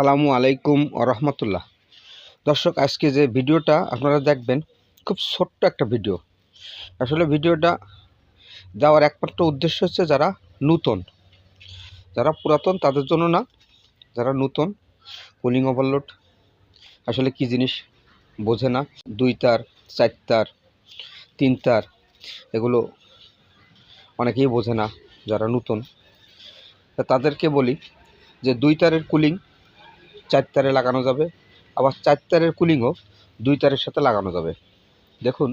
আসসালামু আলাইকুম রহমতুল্লাহ। দর্শক, আজকে যে ভিডিওটা আপনারা দেখবেন, খুব ছোট্ট একটা ভিডিও। আসলে ভিডিওটা দেওয়ার একমাত্র উদ্দেশ্য হচ্ছে যারা নূতন, যারা পুরাতন, তাদের জন্য না, যারা নূতন কুলিং ওভারলোড আসলে কি জিনিস বোঝে না, দুই তার, চার তার, তিন তার, এগুলো অনেকেই বোঝে না যারা নূতন। তাদেরকে বলি যে দুই তারের কুলিং চার তারে লাগানো যাবে। আবার চার তারের কুলিংও দুই তারের সাথে লাগানো যাবে। দেখুন,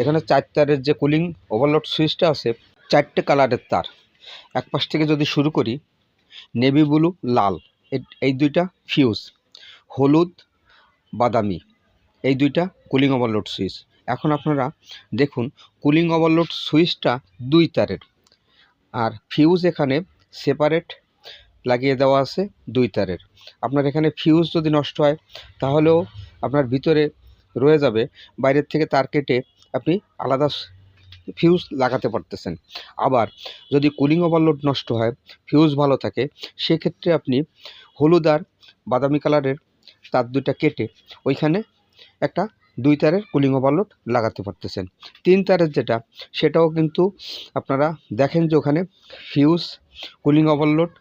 এখানে চার তারের যে কুলিং ওভারলোড সুইচটা আছে, চারটে কালারের তার। এক পাশ থেকে যদি শুরু করি নেভি ব্লু লাল এই দুইটা ফিউজ হলুদ, বাদামি, এই দুইটা কুলিং ওভারলোড সুইচ এখন আপনারা দেখুন কুলিং ওভারলোড সুইচটা দুই তারের। আর ফিউজ এখানে সেপারেট লাগিয়ে দেওয়া আছে দুই তারের। আপনার এখানে ফিউজ যদি নষ্ট হয়, তাহলেও আপনার ভিতরে রয়ে যাবে, বাইরের থেকে তার কেটে আপনি আলাদা ফিউজ লাগাতে পারতেছেন। আবার যদি কুলিং ওভারলোড নষ্ট হয় ফিউজ ভালো থাকে, সেক্ষেত্রে আপনি হলুদ আর বাদামি কালারের তার দুইটা কেটে ওইখানে একটা দুই তারের কুলিং ওভারলোড লাগাতে পারতেছেন। তিন তারের যেটা, সেটাও কিন্তু আপনারা দেখেন যে ওখানে ফিউজ কুলিং ওভারলোড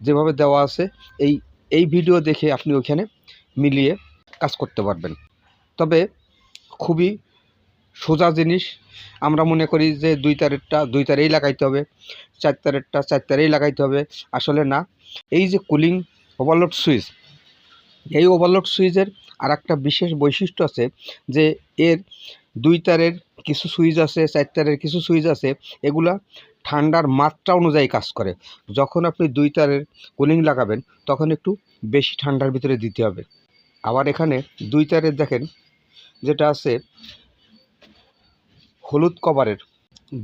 যেভাবে দেওয়া আছে, এই এই ভিডিও দেখে আপনি ওইখানে মিলিয়ে কাজ করতে পারবেন। তবে খুবই সোজা জিনিস, আমরা মনে করি যে দুই তারেরটা দুই তারেই লাগাইতে হবে, চার তারেরটা চার তারেই লাগাইতে হবে। আসলে না, এই যে কুলিং ওভারলোড সুইচ এই ওভারলোড সুইচের আর একটা বিশেষ বৈশিষ্ট্য আছে যে এর দুই তারের কিছু সুইচ আছে, চার তারের কিছু সুইচ আছে, এগুলা ঠান্ডার মাত্রা অনুযায়ী কাজ করে। যখন আপনি দুই তারের কুলিং লাগাবেন, তখন একটু বেশি ঠান্ডার ভিতরে দিতে হবে। আবার এখানে দুই তারের দেখেন, যেটা আছে হলুদ কভারের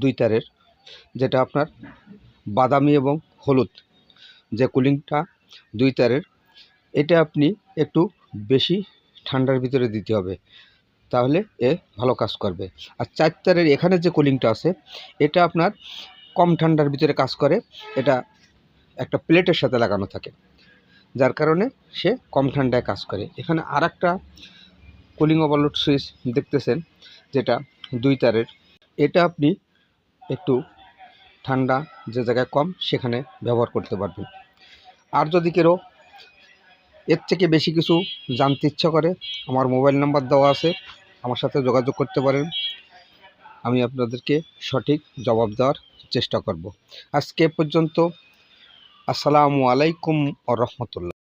দুই তারের, যেটা আপনার বাদামি এবং হলুদ, যে কুলিংটা দুই তারের, এটা আপনি একটু বেশি ঠান্ডার ভিতরে দিতে হবে, তাহলে এ ভালো কাজ করবে। আর চার তারের এখানে যে কুলিংটা আছে, এটা আপনার কম ঠান্ডার ভিতরে কাজ করে, এটা একটা প্লেটের সাথে লাগানো থাকে। যার কারণে সে কম ঠান্ডায় কাজ করে। এখানে আর একটা কুলিং ওভারলোড সুইচ দেখতেছেন, যেটা দুই তারের। এটা আপনি একটু ঠান্ডা যে জায়গায় কম, সেখানে ব্যবহার করতে পারবেন। আর যদি কেউ এর থেকে বেশি কিছু জানতে ইচ্ছা করে, আমার মোবাইল নাম্বার দেওয়া আছে, আমার সাথে যোগাযোগ করতে পারেন। আমি আপনাদেরকে সঠিক জবাব দেওয়ার চেষ্টা করব। আজকে পর্যন্ত। আসসালামু আলাইকুম ও রহমতুল্লাহ।